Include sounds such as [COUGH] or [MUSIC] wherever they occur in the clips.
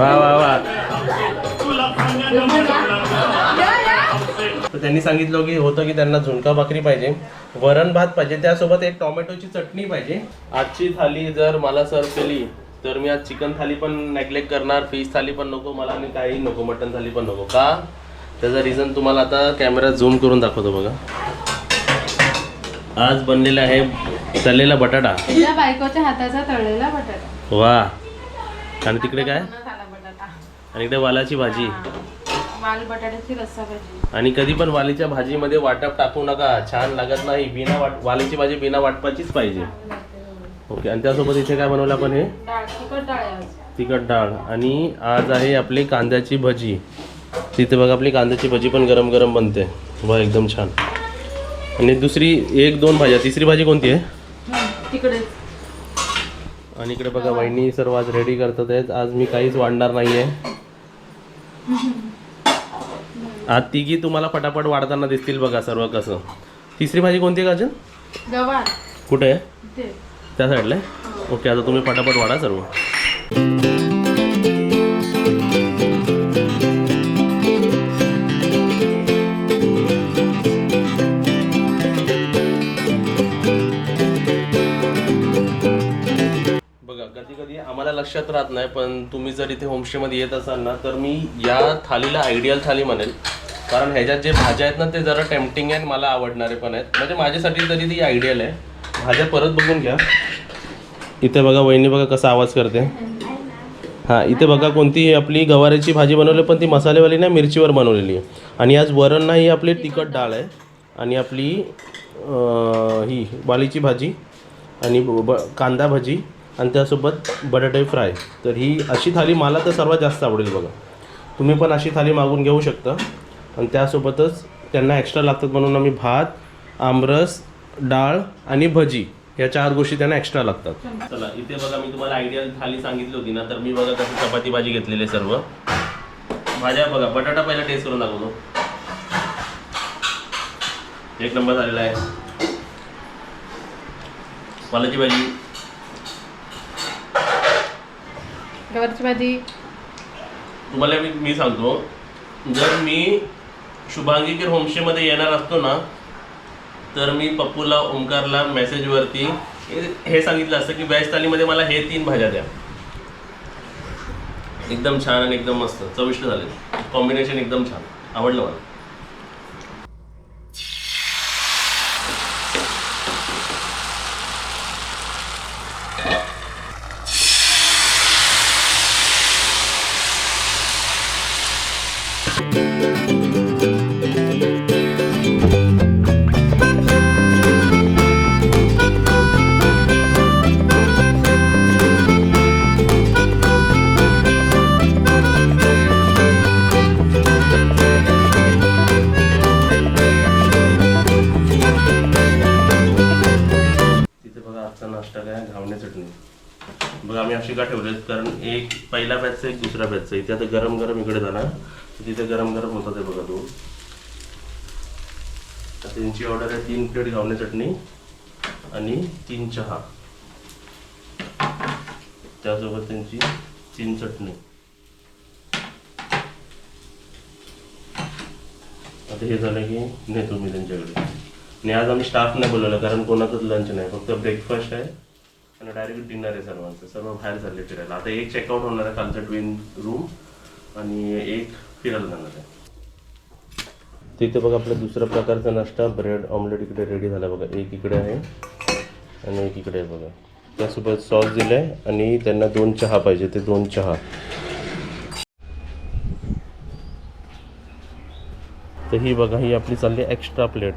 वा वा वा. तर त्यांनी सांगितलं की होतं की त्यांना झुणका भाकरी पाहिजे वरण भात पाहिजे त्यासोबत एक टोमॅटोची चटणी पाहिजे. आजची थाली जर मला सर्व केली तर मी आज चिकन थाली पण नेग्लेक्ट करणार फिश थाली पण नको मला आणि काही नको मटन थाली पण नको. का? त्याचा रिझन तुम्हाला आता कॅमेरा झूम करून दाखवतो बघा. आज बनलेला आहे तळलेला बटाटा. बायकोच्या हाताचा तळलेला बटाटा. वा. आणि तिकडे काय? आणि इकडे वालाची भाजी. वाल बटाट्याची रस्सा भाजी. आणि कधी पण वालीच्या भाजीमध्ये वाटप टाकू नका. छान लागत नाही. बिना वाट वालीची भाजी बिना वाटपाचीच पाहिजे. ओके आणि त्यासोबत इथे काय बनवलं आपण हे? तिखट डाळ आणि आज आहे आपली कांद्याची भजी. तिथे बघा आपली कांद्याची भजी पण गरम गरम बनते. वा एकदम छान. आणि दुसरी एक दोन भाज्या. तिसरी भाजी कोणती आहे? तिकडेच आणि इकडे बघा वहिनी सर्व आज रेडी करतात आहेत. आज मी काहीच वाढणार नाही आहे आज तिघी तुम्हाला फटाफट वाढताना दिसतील बघा सर्व कसं. तिसरी भाजी कोणती आहे का अजून गवार. कुठे आहे? त्या साईडला आहे? ओके आता तुम्ही फटाफट वाढा सर्व. लक्षात राहत नाही पण तुम्ही जर इथे होमस्टेमध्ये येत असाल ना तर मी या थालीला आयडियल थाली म्हणेल. कारण ह्याच्यात जे भाज्या आहेत ना ते जरा टेम्पटिंग आहे आणि मला आवडणारे पण आहेत. म्हणजे माझ्यासाठी तरी ती आयडियल आहे. भाज्या परत बघून घ्या. इथे बघा वहिनी बघा कसा आवाज करते. हां इथे बघा कोणती आपली गवारीची भाजी बनवली पण ती मसालेवाली नाही मिरचीवर बनवलेली आहे. आणि आज वरण नाही आपली तिखट डाळ आहे. आणि आपली ही वालीची भाजी आणि ब कांदा भाजी. आणि त्यासोबत बटाटे फ्राय. तर ही अशी थाली मला तर सर्वात जास्त आवडेल बघा. तुम्ही पण अशी थाली मागून घेऊ शकता. आणि त्यासोबतच त्यांना एक्स्ट्रा लागतात म्हणून आम्ही भात आमरस डाळ आणि भजी या चार गोष्टी त्यांना एक्स्ट्रा लागतात. चला इथे बघा मी तुम्हाला आयडियल थाली सांगितली होती ना तर मी बघा कसं चपाती भाजी घेतलेली आहे सर्व. भाज्या बघा बटाटा पहिला टेस्ट करून दाखवतो. एक नंबर झालेला आहे. वालाची भाजी. गवारीची भाजी तुम्हाला मी मी सांगतो. जर मी शुभांगीकर होमस्टेमध्ये येणार असतो ना तर मी पप्पूला ओंकारला मेसेजवरती हे- हे सांगितलं असतं की व्याज थालीमध्ये मला हे तीन भाज्या द्या. एकदम छान आणि एकदम मस्त. चविष्ट झाले. कॉम्बिनेशन एकदम छान. आवडलं मला. आम्ही अशी का ठेवले कारण एक पहिला बॅचचा एक दुसरा बॅचचा इथे आता गरम गरम इकडे झाला. तिथे गरम गरम होता ते बघा तो त्यांची ऑर्डर आहे तीन प्लेट घावणे चटणी आणि तीन चहा. त्यासोबत त्यांची तीन चटणी. आता हे झालं की नेतो मी त्यांच्याकडे. आणि आज आम्ही स्टाफ नाही बोलवलं कारण कोणाचंच लंच नाही. फक्त ब्रेकफास्ट आहे. आणि डायरेक्ट डिनर आहे सर्वांचं. सर्व बाहेर चालले फिरायला. आता एक चेकआउट होणार आहे खालचं ट्विन रूम आणि एक फिरायला जाणार आहे. तिथे बघा आपला दुसऱ्या प्रकारचा नाश्ता. ब्रेड ऑमलेट इकडे रेडी झाला बघा. एक इकडे आहे आणि एक इकडे आहे बघा. त्यासोबत सॉस दिलं आहे आणि त्यांना दोन चहा पाहिजे. ते दोन चहा. तर ही बघा ही आपली चालली एक्स्ट्रा प्लेट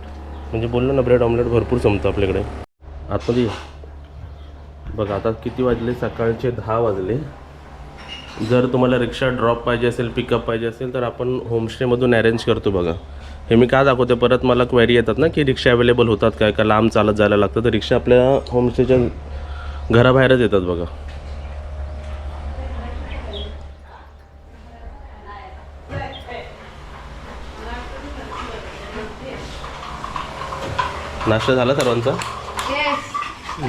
म्हणजे बोललो ना ब्रेड ऑमलेट भरपूर जमतं आपल्याकडे. आतमध्ये बघा आता किती वाजले? सकाळचे दहा वाजले. जर तुम्हाला रिक्षा ड्रॉप पाहिजे असेल पिकअप पाहिजे असेल तर आपण होमस्टेमधून अरेंज करतो बघा. हे मी का दाखवते? परत मला क्वेरी येतात ना की रिक्षा अवेलेबल होतात काय? का लांब चालत जायला लागतं? तर रिक्षा आपल्या होमस्टेच्या घराबाहेरच येतात बघा. नाश्ता झाला सर्वांचा?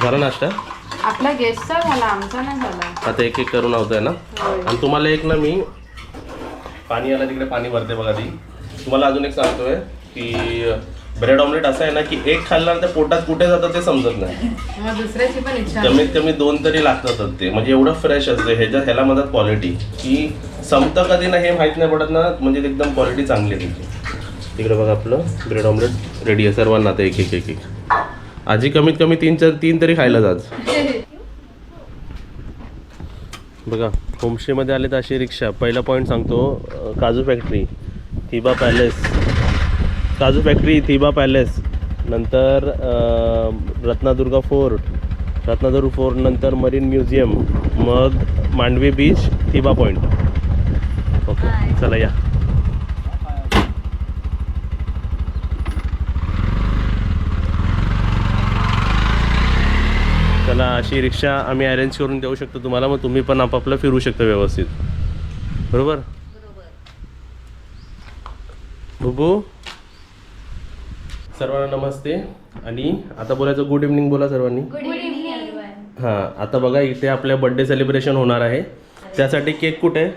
झाला नाश्ता? आपला गेस्टचा झाला आमचा नाही झाला. आता एक एक करून होतंय ना? होय. आणि तुम्हाला एक ना मी पाणी आला तिकडे पाणी भरते बघा ती तुम्हाला अजून एक सांगतोय की ब्रेड ऑमलेट असं आहे ना की एक खाल्ल्यानंतर पोटात कुठे जातं ते समजत नाही. दुसऱ्याची पण इच्छा कमीत कमी दोन तरी लागतातच ते. म्हणजे एवढं फ्रेश असते. ह्याच्या ह्याला म्हणतात क्वालिटी की संपतं कधी ना हे माहीत नाही पडत ना म्हणजे एकदम क्वालिटी चांगली आहे तिकडे बघा आपलं ब्रेड ऑमलेट रेडी आहे. सर्वांना आता एक एक एक एक. आजी कमीत कमी तीन चार तीन तरी खायला जात. बघा होमस्टेमध्ये आले तर अशी रिक्षा. पहिला पॉईंट सांगतो काजू फॅक्टरी थिबा पॅलेस काजू फॅक्टरी थिबा पॅलेस नंतर रत्नादुर्गा फोर्ट रत्नादुर्ग फोर्ट नंतर मरीन म्युझियम मग Mandvi beach Thiba point okay चला या. चला अशी रिक्षा आम्ही अरेंज करून देऊ शकतो तुम्हाला मग तुम्ही पण आपापलं फिरू शकता व्यवस्थित. बरोबर? बुबू? सर्वांना नमस्ते. आणि आता बोलायचं गुड इव्हनिंग बोला सर्वांनी. हां आता बघा इथे आपल्या बड्डे सेलिब्रेशन होणार आहे. त्यासाठी केक कुठे? आहे?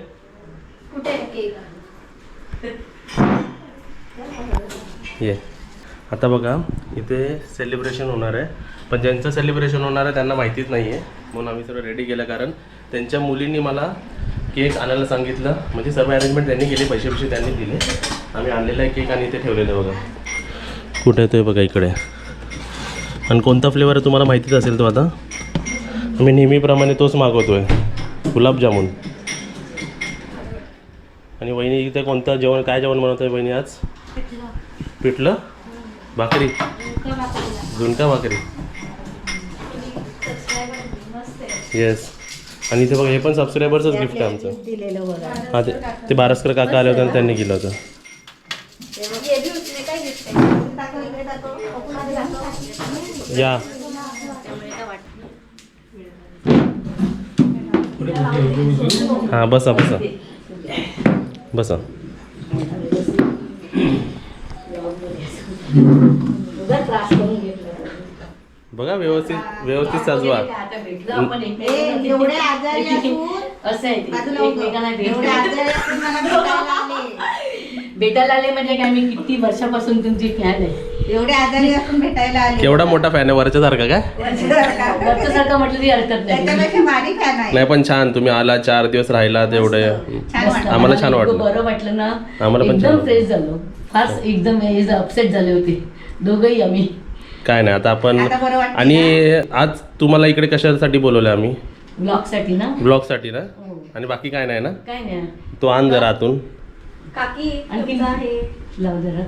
ये. आता बघा इथे सेलिब्रेशन होणार आहे. पण ज्यांचं सेलिब्रेशन होणार आहे त्यांना माहितीच नाही आहे म्हणून आम्ही सगळं रेडी केलं कारण त्यांच्या मुलींनी मला केक आणायला सांगितलं. म्हणजे सर्व अरेंजमेंट त्यांनी केली पैसे पैसे त्यांनी दिले. आम्ही आणलेला आहे केक आणि इथे ठेवलेलं आहे बघा. कुठे येतोय बघा इकडे. आणि कोणता फ्लेवर आहे तुम्हाला माहितीच असेल तो आता? मी नेहमीप्रमाणे तोच मागवतोय. गुलाबजामुन. आणि वहिनी इथे कोणतं जेवण काय जेवण बनवत आहे वहिनी आज? पिठलं. भाकरी. झुणका भाकरी. येस आणि इथे बघा हे पण सबस्क्रायबरचंच गिफ्ट आहे आमचं. दिलेलं बघा. हा ते ते बारसकर काका आले होते आणि त्यांनी केलं होतं. या. हां बसा बसा. बसा. त्रास करून. बघा व्यवस्थित व्यवस्थित सजवा आता भेटलो आपण एकमेकांना. एवढे आजारी असून असं आहे ते. बाजूला उभं. एकमेकांना एवढे भेटलो. आजारी असून मला भेटायला आले. [LAUGHS] भेटायला आले म्हणजे काय मी किती वर्षापासून तुमची फॅन आहे एवढे आजारी असून भेटायला आले केवढा मोठा फॅन आहे वरच्या सारखा काय म्हटलं तरी हरकत नाही त्याच्यापेक्षा भारी फॅन आहे नाही पण छान तुम्ही आला चार दिवस राहिला तेवढे छान मस्त. वाटलं. आम्हाला छान वाटलं. बरं वाटलं ना आम्हाला पण छान एकदम वाटलं. फ्रेश झालो फार एकदम अपसेट झाले होते दोघंही आम्ही काय नाही आता आपण आता बरं वाटतंय आणि आज तुम्हाला इकडे कशासाठी बोलवलं आम्ही? ब्लॉगसाठी ना? ब्लॉगसाठी ना? हो. आणि बाकी काय नाही ना? काय नाही. तो आण जरा आतून. काकी आणखी तुमचं आहे. लाव जरा.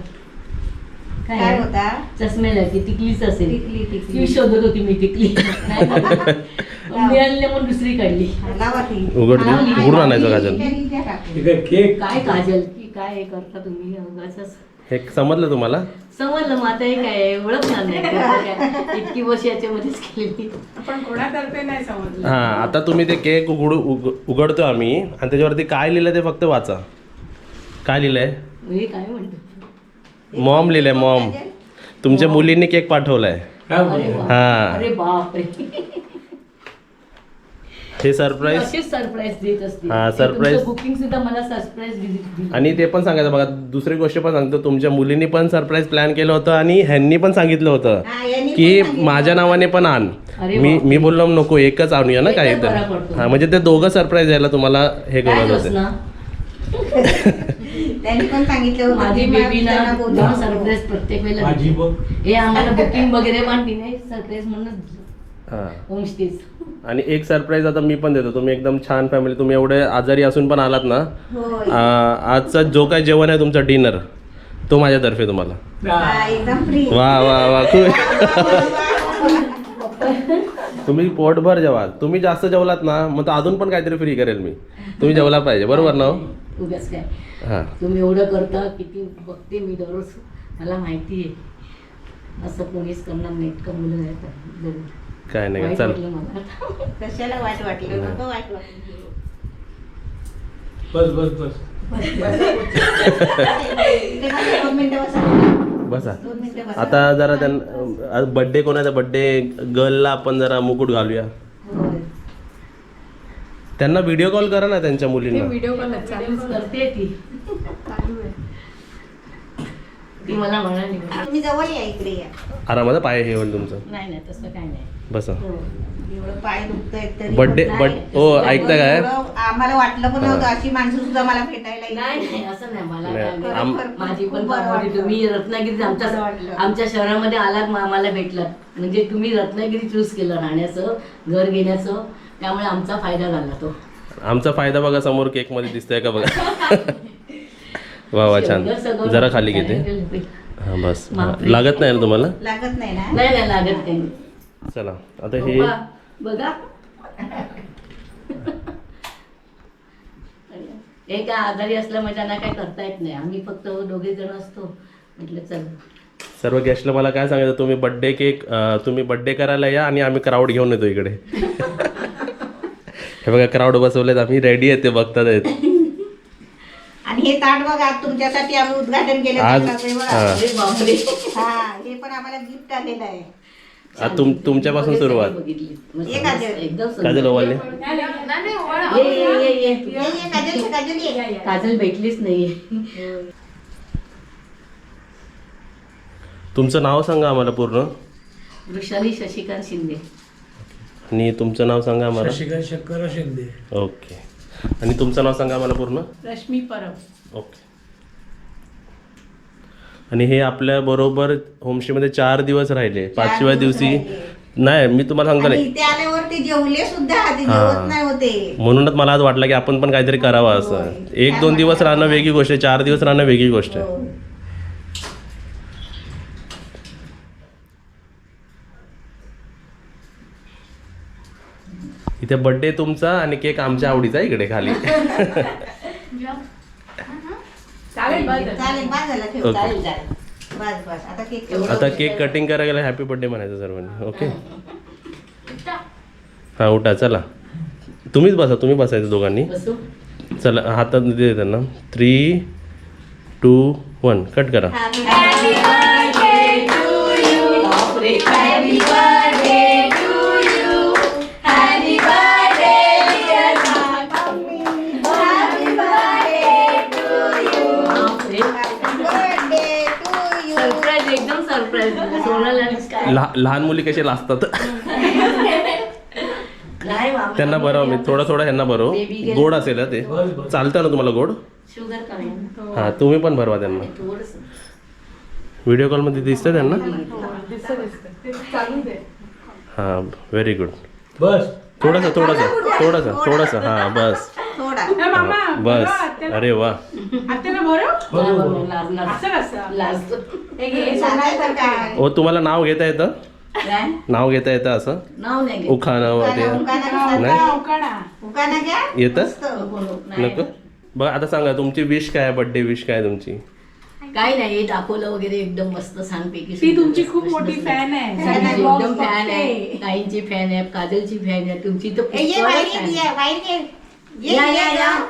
काय काय आहे? होता? चष्म्याला ती टिकलीच असेल. टिकली ती टिकली शोधत होती मी टिकली. नाही ना. मिळाली म्हणून दुसरी काढली. लावा ती. उघड दे. आणली. उघडून आणायचं काजल. त्याने द्या काकी. काय काजल? की काय हे करता तुम्ही? उगाचच हे समजलं तुम्हाला? समजलं मग आता हे काय ओळखणार नाही. [LAUGHS] काय. इतकी वर्ष याच्यामध्येच केलेली. आपण कोणातर्फे नाही समजलं. हा आता तुम्ही ते केक उघडू उघ- उघडतो आम्ही आणि त्याच्यावरती काय लिहिलं ते फक्त वाचा. काय लिहिलंय? हे काय म्हणतो? मॉम लिहिलंय मॉम. तुमच्या मुलींनी केक पाठवलाय. अरे वा. हा. अरे बापरे. हे सरप्राईज अशीच सरप्राईज देत असते हा, surprise. बुकिंग सुद्धा मला सरप्राईज दिली आणि ते पण सांगायचं बघा दुसरी गोष्ट पण सांगतो तुमच्या मुलींनी पण सरप्राईज प्लॅन केलं होतं आणि ह्यांनी पण सांगितलं होतं हा, यांनी की पण सांगितलं. माझ्या नावाने पण आण अरे मी. मी बोललो नको एकच आणूया ना काय एकच बरा तर पडतो. हा म्हणजे ते दोघं सरप्राईज द्यायला तुम्हाला हे काय करत होते ना [LAUGHS] त्यांनी पण सांगितलं होतं माझी की बेबी ना त्यांना बोलवा. सरप्राईज प्रत्येक वेळेला देते. हे आम्हाला बुकिंग वगैरे पण ती नाही सरप्राईज म्हणून हा. होमस्टेज. आणि एक सरप्राईज आता मी पण देतो. तुम्ही एकदम छान फॅमिली तुम्ही एवढे आजारी असून पण आलात ना? होय. आ, आजचा जो काय जेवण आहे तुमचा डिनर तो माझ्यातर्फे तुम्हाला. हा, एकदम फ्री वा वा वा खूप. तुम्ही पोटभर जेवा. तुम्ही जास्त जेवलात ना मग तर अजून पण काहीतरी फ्री करेल मी. तुम्ही जेवला पाहिजे बरोबर ना हो? उगाच काय? हां. तुम्ही एवढं करता किती बघते मी दररोज. मला माहिती आहे. असं कोणीच करणार नाहीत का मुलं जरूर. काय नाही चल. वाटलं मला. कशाला वाईट वाटलं? नको वाईट वाटलं बस बस बस. इथे बसा, दोन मिनिटं बसा. बसा. दोन मिनिटं बसा. आता जरा त्यांना बड्डे कोणाचा? बड्डे गर्लला आपण जरा मुकुट घालूया. त्यांना व्हिडिओ कॉल करा ना त्यांच्या मुलींना. व्हिडिओ कॉल करते ती. चालू आहे. ती मला म्हणाली म्हणे, तुम्ही जवळ या इकडे या. आरामात पाय हे होईल तुमचं. नाही नाही तसं काय नाही. बसा. एवढं पाय दुखतंय तरी बड्डे पण बड नाही. हो ऐकता काय? एवढं आम्हाला वाटलं पण नव्हतं अशी माणसं सुद्धा मला भेटायला येईल. नाही नाही असं नाही मला नाही, काय नाही. आम- माझी खूप पण बरं पाहुणे वाटलं. तुम्ही रत्नागिरीत आमच्या बरं वाटलं. आमच्या शहरामध्ये आलात मग आम्हाला भेटलात. म्हणजे तुम्ही रत्नागिरी चूज केलं राहण्याचं घर घेण्याचं त्यामुळे आमचा फायदा झाला तो. आमचा फायदा बघा समोर केकमध्ये दिसतोय का बघा. [LAUGHS] वा वा छान. जरा खाली घेते नाही हा बस. लागत नाही ना तुम्हाला? लागत नाही ना? नाही लागत काही चला आता हे बघा. हे काय आजारी असल्यामुळे त्यांना काय करता येत नाही. आम्ही फक्त दोघे जण असतो. म्हटलं चल. सर्व गेस्टला मला काय सांगायचं तुम्ही बड्डे केक तुम्ही बड्डे करायला या आणि आम्ही क्राऊड घेऊन येतो इकडे. [LAUGHS] हे बघा क्राऊड बसवलेत आम्ही रेडी आहेत ते बघतात आहेत आणि हे ताट बघा आज तुमच्यासाठी आम्ही उद्घाटन केलं आज- ताटाचं बघा. हा. अरे बापरे. हा हे पण आम्हाला गिफ्ट आलेलं आहे. तुम तुमच्यापासून सुरुवात. बघितली. मस्त, ये काजल. मस्त, एकदम काजल सुंदर. ओवाळले. नाही नाही, ओवाळा. ये ये. ये ये ये, ये, काजल ये, काजल ये. काजल भेटलीच नाहीये. तुमचं नाव सांगा आम्हाला पूर्ण. वृषाली शशिकांत शिंदे. आणि तुमचं नाव सांगा आम्हाला. शशिकांत शंकर शिंदे. ओके. आणि तुमचं नाव सांगा आम्हाला पूर्ण. रश्मी परब. ओके. आणि हे आपल्या बरोबर होमस्टेमध्ये चार दिवस राहिले. पाचव्या दिवशी. नाही मी तुम्हाला सांगतो नाही. हा. म्हणूनच मला आज वाटलं की आपण पण काहीतरी करावं असं. एक दोन दिवस राहणं वेगळी गोष्ट आहे चार दिवस राहणं वेगळी गोष्ट आहे. इथे बर्थडे तुमचा आणि केक आमच्या आवडीचा इकडे खाली. चालेल बस चालेल बस झाला ठेव. ओके. चालेल चालेल. बस बस. आता केक ठेव. आता केक कटिंग करायला गेला हॅपी बर्थडे म्हणायचं सर्वांनी. ओके हा उठा चला. तुम्हीच बसा तुम्ही बसायचं दोघांनी. बसू. चला हातात दे त्यांना. थ्री टू वन कट करा. लहा- लहान मुली कसे लाजतात? नाही. [LAUGHS] त्यांना बरं मी थोडं थोडं ह्यांना गेलं. गोड असेल ना ते. चालतं ना तुम्हाला गोड? शुगर कमी. आहे. हा तुम्ही पण भरवा त्यांना. थोडंसं. व्हिडिओ कॉलमध्ये दिसतं त्यांना? दिसत दिसत ते चालू दे. हा व्हेरी गुड बस. थोडंसं थोडंसं थोडंसं थोडंसं. हा बस. थोडा. ए, मामा हा, बरं, बस अरे वा. लाज- लाज- लाजतो. हे तुम्हाला नाव घेता येतं? नाव घेता येतं असं? नाव नाही. उखाणं वगैरे. उकाडा उकाना घ्या. येतं. नको, बघा आता सांगा तुमची विश काय बर्थडे विश काय तुमची? काय नाही हे दाखवलं वगैरे एकदम मस्त ती तुमची खूप मोठी fan आहे. एकदम फॅन. आहे. ताईंची फॅन आहे काजलची फॅन आहे तुमची तर ये.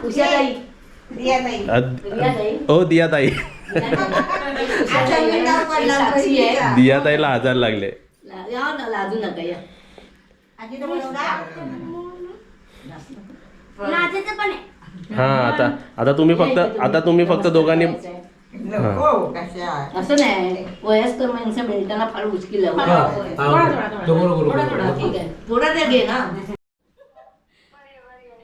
उषा ताई दिया ताई. दिया ताई. ओ दिया ताई आता मी नाव पडलं साक्षी आहे. बहिणीचं. दिया ताईला आजार लागले ना? हा आता आता तुम्ही फक्त आता तुम्ही फक्त दोघांनी. असं नाही वयस्कर माणसं मिळताना फार मुश्किल आहे हा, थोडा, हा. थोडा, थोडा. तो बरोबर, थोडा, बरोबर. थोडा. ठीक आहे थोडा तर घे ना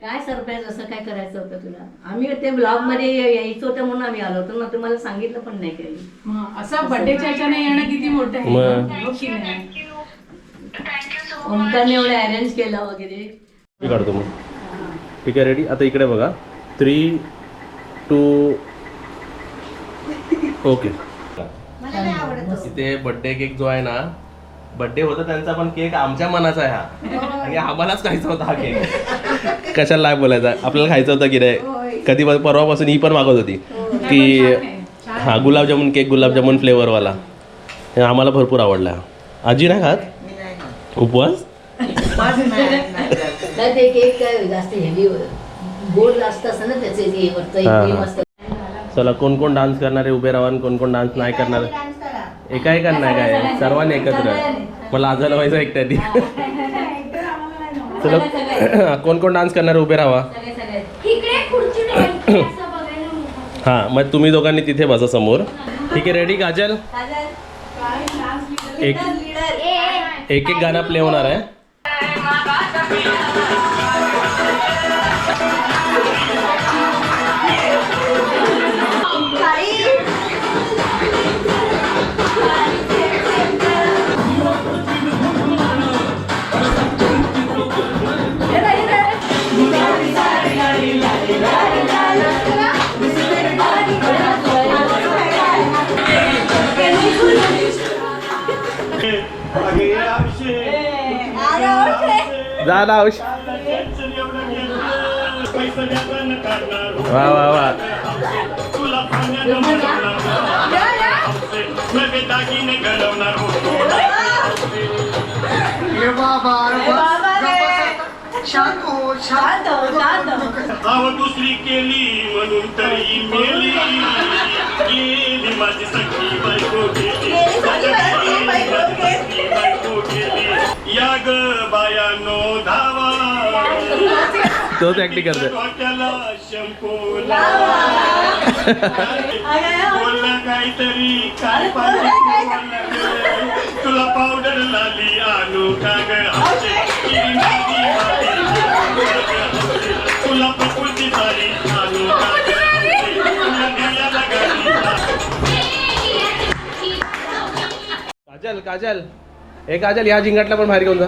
काय सरप्राईज असं काय करायचं होतं तुला? आम्ही ते ब्लॉगमध्ये यायचं होतं म्हणून आम्ही आलो होतो ना तुम्हाला सांगितलं पण नाही काही. मग असं बर्थडेच्या ह्याच्याने येणं किती मोठं आहे? मग. हो की नाही? ओमकारने एवढं अरेंज केलं वगैरे? मी काढतो मग. ठीक आहे रेडी आता इकडे बघा. थ्री टू ओके मला नाही आवडत. तो. इथे बर्थडे केक जो आहे ना बर्थडे होता त्यांचा पण केक आमच्या मनाचा आहे हा. आणि आम्हालाच खायचा होता हा केक [LAUGHS] कशाला नाही बोलायचा? आपल्याला खायचा होता की नाही? कधी परवापासून ही पण मागत होती. की हा गुलाबजामुन केक गुलाबजामुन फ्लेवरवाला. हे आम्हाला भरपूर आवडला. आजी नाही खात? मी नाही खात. उपवास? हा, हा. चला कोण कोण डान्स करणारे? उभे राहा कोण कोण डान्स नाही करणार. एका एका नाही काय? सर्वांनी एकत्र. मला आजायला व्हायचं एकट्याने. तुला [COUGHS] कोण कोण डान्स करणार उभे राहा. हां मग तुम्ही दोघांनी तिथे बसा समोर. ठीक आहे रेडी काजल? एक एक एक गाणं प्ले होणार आहे. जा ना औष वा वा वा शांत हो शांत अहो दुसरी केली म्हणून तरी मेली. गेली माझी सखी बायको गेली. माझी सखी बायको गेली. या ग बायानो धावा. तोच ऍक्टिंग करतोय. डोक्याला शंपू लावा. बोलला काहीतरी काय पाहिजे? तुला पावडर लाली आणू का ग. तुला प्रकृती सारी आणू का काजल काजल. हे काजल या जिंगाटला पण बाहेर घेऊन जा.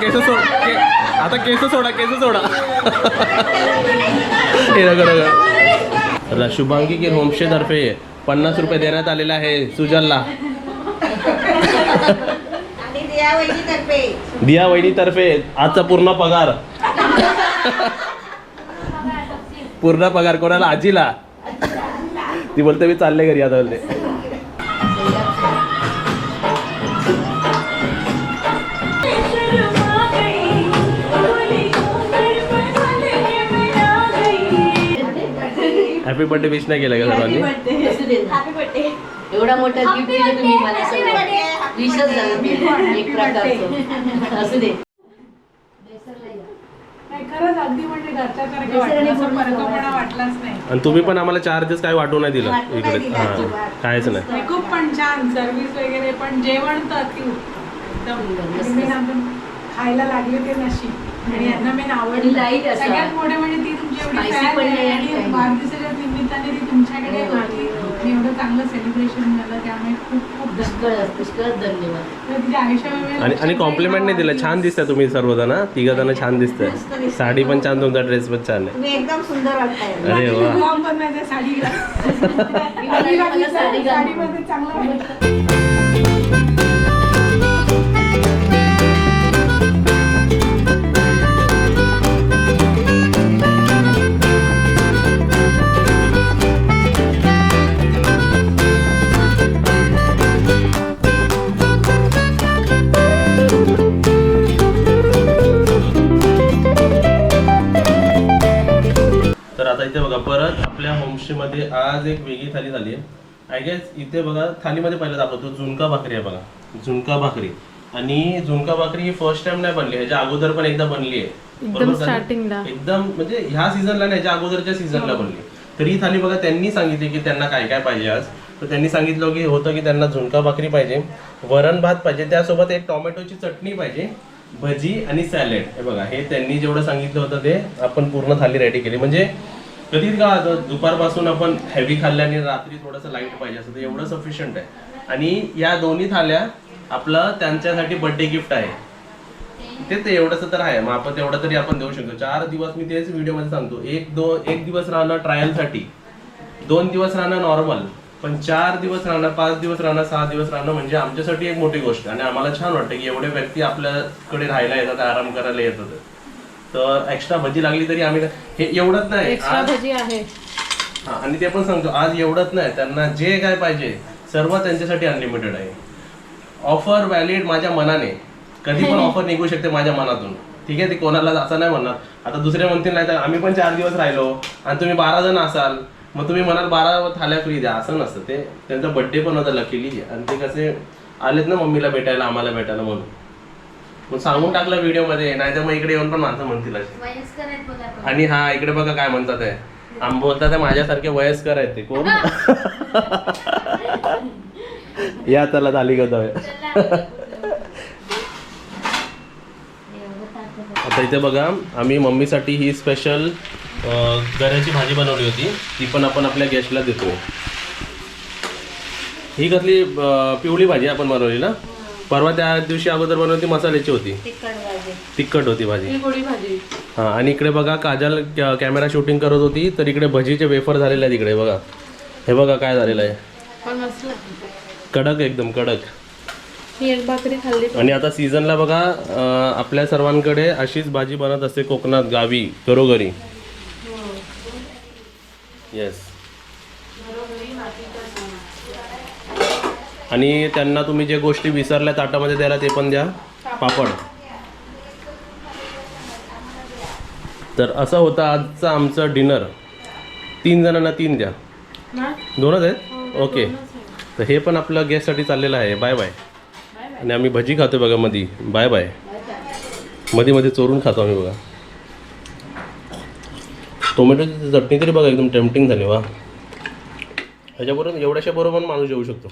केस सोड के, आता केस सोडा केस सोडा. हे रगं, शुभांगी की होमस्टे तर्फे पन्नास रुपये देण्यात आलेले आहे सुजलला दिया वहिनीतर्फे आजचा पूर्ण पगार. पूर्ण पगार कोणाला? आजीला. ती बोलते मी चालले घरी आता बोलते. हॅपी बर्थडे विश नाही केलं का सर्वांनी. एवढा मोठा गिफ्ट दिलं तुम्ही मला सगळं. विषच झालं ते एक प्रकारचं. असू दे. नाही, खरंच अगदी म्हणजे घरच्यासारखं वाटलं असं परकपणा वाटलाच नाही. आणि तुम्ही पण आम्हाला चार दिवस काय वाटू नाही दिलं वाटू नाही इकडे. दिलं हां. अजिबात. कायच नाही. नाही, खूप पण छान सर्व्हिस वगैरे पण जेवण तर अति एकदम मस्त. मेन आपण खायला लागले ते नशीब. आणि यांना मेन आणि आवडली असं. सगळ्यात मोठे म्हणजे ती तुमची एवढी Spicy fan पण आहे नाही आणि आणि काही नाही. वाढदिवसाच्या निमित्ताने ती तुमच्याकडे होती? हो. आणि एवढं चांगलं सेलिब्रेशन झालं त्यामुळे खूप खूप धन्यवाद. धन्यवाद. तिच्या आयुष्यामध्ये आणि आणि कॉम्प्लिमेंट नाही दिलं. छान दिसतंय तुम्ही सर्वजण तिघ जण छान दिसतंय. साडी पण छान तुमचा ड्रेस पण छान आहे. तुम्ही एकदम सुंदर वाटताय. अरे वा. साडीला. [LAUGHS] साडीमध्ये चांगलं. इथे बघा परत आपल्या होमस्टेमध्ये आज एक वेगळी थाली झाली आहे. आय गेस इथे बघा थालीमध्ये पहिला दाखवतो झुणका भाकरी आहे बघा. झुणका भाकरी. आणि झुणका भाकरी ही फर्स्ट टाइम नाही बनली ह्याच्या अगोदर पण एकदा बनली आहे. एकदम म्हणजे ह्या सीझनला नाही ह्याच्या अगोदरच्या सीझनला बनली. तर ही थाली बघा त्यांनी सांगितली की त्यांना काय काय पाहिजे आज. तर त्यांनी सांगितलं की होतं की त्यांना झुणका भाकरी पाहिजे वरण भात पाहिजे त्यासोबत एक टोमॅटोची चटणी पाहिजे भजी आणि सॅलेड. हे बघा हे त्यांनी जेवढं सांगितलं होतं ते आपण पूर्ण थाली रेडी केली. म्हणजे कधी का आता दुपारपासून आपण हेवी खाल्ल्याने रात्री थोडंसं लाइट पाहिजे असं तर एवढं सफिशियंट आहे. आणि या दोन्ही थाल्या आपलं त्यांच्यासाठी बर्थडे गिफ्ट आहे. ते ते एवढंच तर आहे. मग आपण तेवढं तरी आपण देऊ शकतो. चार दिवस मी तेच व्हिडिओमध्ये सांगतो. एक दो एक दिवस राहणार ट्रायलसाठी दोन दिवस राहणं नॉर्मल पण चार दिवस राहणं पाच दिवस राहणं सहा दिवस राहणं म्हणजे आमच्यासाठी एक मोठी गोष्ट. आणि आम्हाला छान वाटतं की एवढे व्यक्ती आपल्याकडे राहायला येतात आराम करायला येतात. तर एक्स्ट्रा भजी लागली तरी आम्ही हे एवढंच नाही. एक्स्ट्रा आज- भजी आहे. हा, आणि ते पण सांगतो आज एवढंच नाही. त्यांना जे काय पाहिजे सर्व त्यांच्यासाठी अनलिमिटेड आहे. ऑफर व्हॅलिड माझ्या मनाने. कधी पण [LAUGHS] ऑफर निघू शकते माझ्या मनातून. ठीक आहे ते कोणाला असं नाही म्हणणार. आता दुसरे म्हणतील नाही तर आम्ही पण चार दिवस राहिलो आणि तुम्ही बारा जण असाल. मग तुम्ही म्हणाल बारा थाल्या फ्री द्या. असं नसतं. ते त्यांचा बड्डे पण होता लकीली आणि ते कसे आलेत ना मम्मीला भेटायला आम्हाला भेटायला म्हणून. मग सांगून टाकलं व्हिडिओमध्ये नाही तर मग इकडे येऊन पण माणसं म्हणतील अशी. वयस्कर आहेत बघा पण. आणि हा इकडे बघा काय म्हणतात आहे आम बोलतात आहे माझ्यासारखे वयस्कर आहेत ते कोण? [LAUGHS] या त्याला झाली का आता इथे बघा आम्ही मम्मीसाठी ही स्पेशल गऱ्याची भाजी बनवली होती. ती पण आपण आपल्या गेस्टला देतो. ही कसली अं, पिवळी भाजी आपण बनवली ना? परवा त्या दिवशी अगोदर बनवली ती मसाल्याची होती. तिखट होती भाजी. ही गोडी भाजी. हा आणि इकडे बघा काजल कॅ- कॅमेरा शूटिंग करत होती तर इकडे भजीचे वेफर झालेले आहेत इकडे बघा. हे बघा काय झालेलं आहे. पण मस्त कडक एकदम कडक. ही एक भाकरी खाल्ली. आणि आता सीझनला बघा अं, आपल्या सर्वांकडे अशीच भाजी बनत असते कोकणात गावी घरोघरी. येस आणि त्यांना तुम्ही जे गोष्टी विसरल्या ताटामध्ये द्यायला ते पण द्या. पापड. तर असं होतं आजचं आमचं डिनर. तीन जणांना तीन द्या. दोनच आहेत? ओके. तर हे पण आपलं गेस्टसाठी चाललेलं आहे. Bye bye. आणि आम्ही भजी खातो बघा मधी. Bye bye. मध्ये मध्ये चोरून खातो आम्ही बघा. टोमॅटोची चटणी तरी बघा एकदम टेम्पटिंग झाली वा. ह्याच्याबरोबर एवढ्याशा बरोबर माणूस जेवू शकतो.